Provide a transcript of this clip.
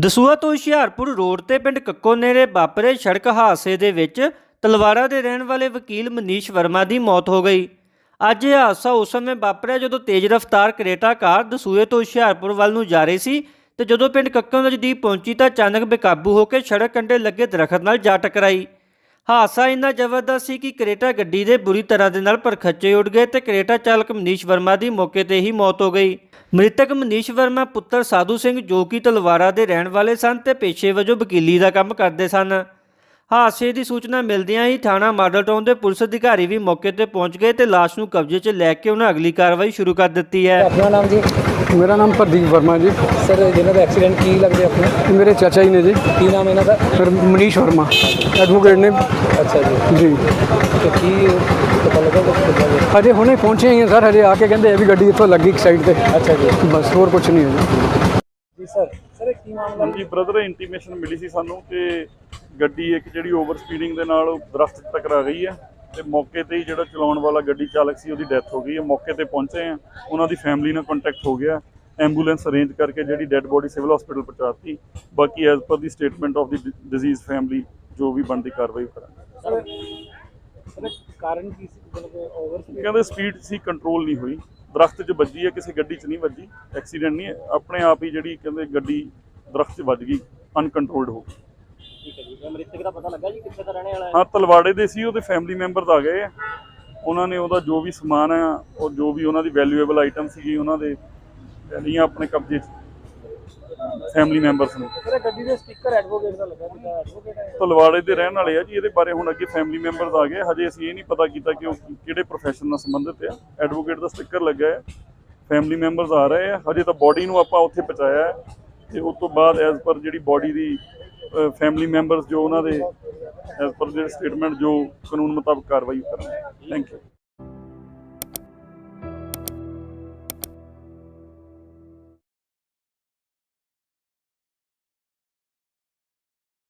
ਦਸੂਹਾ ਤੋਂ ਹੁਸ਼ਿਆਰਪੁਰ ਰੋਡ ਤੇ ਪਿੰਡ ਕੱਕੋ ਨੇੜੇ ਵਾਪਰੇ ਸੜਕ ਹਾਦਸੇ ਦੇ ਵਿੱਚ ਤਲਵਾਰਾ ਦੇ ਰਹਿਣ ਵਾਲੇ ਵਕੀਲ ਮਨੀਸ਼ ਵਰਮਾ ਦੀ ਮੌਤ ਹੋ ਗਈ। ਅੱਜ ਇਹ ਹਾਦਸਾ ਉਸ ਸਮੇਂ ਵਾਪਰਿਆ ਜਦੋਂ ਤੇਜ਼ ਰਫ਼ਤਾਰ ਕਰੇਟਾ ਕਾਰ ਦਸੂਹੇ ਤੋਂ ਹੁਸ਼ਿਆਰਪੁਰ ਵੱਲ ਨੂੰ ਜਾ ਰਹੀ ਸੀ ਤੇ ਜਦੋਂ ਪਿੰਡ ਕੱਕੋ ਨਜ਼ਦੀਕ ਪਹੁੰਚੀ ਤਾਂ ਅਚਾਨਕ ਬੇਕਾਬੂ ਹੋ ਕੇ ਸੜਕ ਕੰਢੇ ਲੱਗੇ ਦਰਖਤ ਨਾਲ ਜਾ ਟਕਰਾਈ। ਹਾਦਸਾ ਇੰਨਾ ਜ਼ਬਰਦਸਤ ਸੀ ਕਿ ਕਰੇਟਾ ਗੱਡੀ ਦੇ ਬੁਰੀ ਤਰ੍ਹਾਂ ਦੇ ਨਾਲ ਪਰਖੱਚੇ ਉੱਡ ਗਏ ਤੇ ਕਰੇਟਾ ਚਾਲਕ ਮਨੀਸ਼ ਵਰਮਾ ਦੀ ਮੌਕੇ ਤੇ ਹੀ ਮੌਤ ਹੋ ਗਈ। ਮ੍ਰਿਤਕ ਮਨੀਸ਼ ਵਰਮਾ ਪੁੱਤਰ ਸਾਧੂ ਸਿੰਘ ਜੋ ਕਿ ਤਲਵਾਰਾ ਦੇ ਰਹਿਣ ਵਾਲੇ ਸਨ ਤੇ ਪੇਸ਼ੇ ਵਜੋਂ ਵਕੀਲੀ ਦਾ ਕੰਮ ਕਰਦੇ ਸਨ। ਹਾਦਸੇ ਦੀ ਸੂਚਨਾ ਮਿਲਦਿਆਂ ਹੀ ਥਾਣਾ ਮਾਡਲ ਟਾਊਨ ਦੇ ਪੁਲਿਸ ਅਧਿਕਾਰੀ ਵੀ ਮੌਕੇ ਤੇ ਪਹੁੰਚ ਗਏ ਤੇ ਲਾਸ਼ ਨੂੰ ਕਬਜ਼ੇ 'ਚ ਲੈ ਕੇ ਉਹਨਾਂ ਅਗਲੀ ਕਾਰਵਾਈ ਸ਼ੁਰੂ ਕਰ ਦਿੱਤੀ ਹੈ। ਆਪਣਾ ਨਾਮ ਜੀ? ਮੇਰਾ ਨਾਮ ਪ੍ਰਦੀਪ ਵਰਮਾ ਜੀ। ਸਰ ਜਿਹਨਾਂ ਦਾ ਐਕਸੀਡੈਂਟ ਕੀ ਲੱਗਦੇ ਆਪਣੇ? ਮੇਰੇ ਚਾਚਾ ਜੀ ਨੇ ਜੀ। ਕੀ ਨਾਮ ਇਹਨਾਂ ਦਾ? ਫਿਰ ਮਨੀਸ਼ ਵਰਮਾ। ਐਡਵੋਕੇਟ ਨੇ। ਅੱਛਾ ਜੀ। ਜੀ। ਤੇ ਕੀ ਪਤਾ ਲੱਗਾ ਕੁਝ ਕਿੱਦਾਂ ਦੇ ਹਜੇ ਹੁਣੇ ਪਹੁੰਚੇ ਹੀ ਹਾਂ ਸਰ ਹਜੇ ਆ ਕੇ ਕਹਿੰਦੇ ਇਹ ਵੀ ਗੱਡੀ ਇੱਥੋਂ ਲੱਗੀ ਇੱਕ ਸਾਈਡ ਤੇ। ਅੱਛਾ ਜੀ। ਬਸ ਹੋਰ ਕੁਝ ਨਹੀਂ ਹੈ ਜੀ। ਜੀ ਸਰ। ਸਰ ਇਹ ਕੀ ਮਾਮਲਾ? ਹਾਂਜੀ ਬ੍ਰਦਰ ਇੰਟੀਮੇਸ਼ਨ ਮਿਲੀ ਸੀ ਸਾਨੂੰ ਕਿ ਗੱਡੀ ਇੱਕ ਜਿਹੜੀ ਓਵਰ ਸਪੀਡਿੰਗ ਦੇ ਨਾਲ ਦਰਖਤ ਟਕਰਾ ਗਈ ਹੈ ਤੇ ਮੌਕੇ ਤੇ ਹੀ ਜਿਹੜਾ ਚਲਾਉਣ ਵਾਲਾ ਗੱਡੀ ਚਾਲਕ ਸੀ ਉਹਦੀ ਡੈਥ ਹੋ ਗਈ ਹੈ ਮੌਕੇ ਤੇ ਪਹੁੰਚੇ ਆ। ਉਹਨਾਂ ਦੀ ਫੈਮਿਲੀ ਨਾਲ ਕੰਟੈਕਟ ਹੋ ਗਿਆ। ਐਂਬੂਲੈਂਸ ਅਰੇਂਜ ਕਰਕੇ ਜਿਹੜੀ ਡੈੱਡ ਬੋਡੀ ਸਿਵਲ ਹਸਪੀਟਲ ਪਹੁੰਚਾਤੀ। ਬਾਕੀ as per the statement of the deceased family ਜੋ ਵੀ ਬਣਦੀ ਕਾਰਵਾਈ ਕਰਾਂਗੇ। ਕਾਰਨ ਕੀ ਸੀ? ਕਹਿੰਦੇ ਸਪੀਡ ਸੀ ਕੰਟਰੋਲ ਨਹੀਂ ਹੋਈ। ਦਰਖਤ 'ਚ ਵੱਜੀ ਹੈ ਕਿਸੇ ਗੱਡੀ 'ਚ ਨਹੀਂ ਵੱਜੀ। ਐਕਸੀਡੈਂਟ ਨਹੀਂ ਆਪਣੇ ਆਪ ਹੀ ਜਿਹੜੀ ਕਹਿੰਦੇ ਗੱਡੀ ਦਰਖਤ 'ਚ ਵੱਜ ਗਈ ਅਨਕੰਟਰੋਲਡ ਹੋ ਗਈ। ਮ੍ਰਿਤਕ ਦਾ ਪਤਾ ਲੱਗਾ ਜੀ ਕਿੱਥੇ ਦਾ ਰਹਿਣੇ ਵਾਲਾ ਹੈ? ਹਾਂ ਤਲਵਾੜੇ ਦੇ ਸੀ ਉਹਦੇ ਫੈਮਿਲੀ ਮੈਂਬਰਸ ਆ ਗਏ। ਆ ਉਹਨਾਂ ਨੇ ਉਹਦਾ ਜੋ ਵੀ ਸਮਾਨ ਆ ਉਹ ਜੋ ਵੀ ਉਹਨਾਂ ਦੀ ਵੈਲਿਊਏਬਲ ਆਈਟਮ ਸੀਗੀ ਉਹਨਾਂ ਦੇ ਲਈਆਂ ਆਪਣੇ ਕਬਜ਼ੇ 'ਚ। ਫੈਮਿਲੀ ਮੈਂਬਰਸ ਨੇ। ਸਰ ਗੱਡੀ ਦੇ ਸਟicker ਐਡਵੋਕੇਟ ਦਾ ਲੱਗਾ ਜਿਹਦਾ ਐਡਵੋਕੇਟ ਹੈ। ਤਲਵਾੜੇ ਦੇ ਰਹਿਣ ਵਾਲੇ ਆ ਜੀ ਇਹਦੇ ਬਾਰੇ ਹੁਣ ਅੱਗੇ ਫੈਮਿਲੀ ਮੈਂਬਰਸ ਆ ਗਏ। ਹਜੇ ਅਸੀਂ ਇਹ ਨਹੀਂ ਪਤਾ ਕੀਤਾ ਕਿ ਉਹ ਕਿਹੜੇ ਪ੍ਰੋਫੈਸ਼ਨ ਨਾਲ ਸੰਬੰਧਿਤ ਆ। ਐਡਵੋਕੇਟ ਦਾ ਸਟicker ਲੱਗਾ ਹੈ। ਫੈਮਿਲੀ ਮੈਂਬਰਸ ਆ ਰਹੇ ਆ। ਹਜੇ ਤਾਂ ਬੋਡੀ ਨੂੰ ਆਪਾਂ ਉੱਥੇ ਪਹੁੰਚਾਇਆ ਤੇ ਉਸ ਤੋਂ ਬਾਅਦ ਐਜ਼ ਪਰ ਜਿਹੜੀ ਬੋਡੀ ਦੀ ਫੈਮਿਲੀ ਮੈਂਬਰਸ ਜੋ ਉਹਨਾਂ ਦੇ ਐਜ਼ ਪਰ ਜਿਹੜੇ ਸਟੇਟਮੈਂਟ ਜੋ ਕਾਨੂੰਨ ਮੁਤਾਬਕ ਕਾਰਵਾਈ ਕਰਾਂਗੇ। Thank you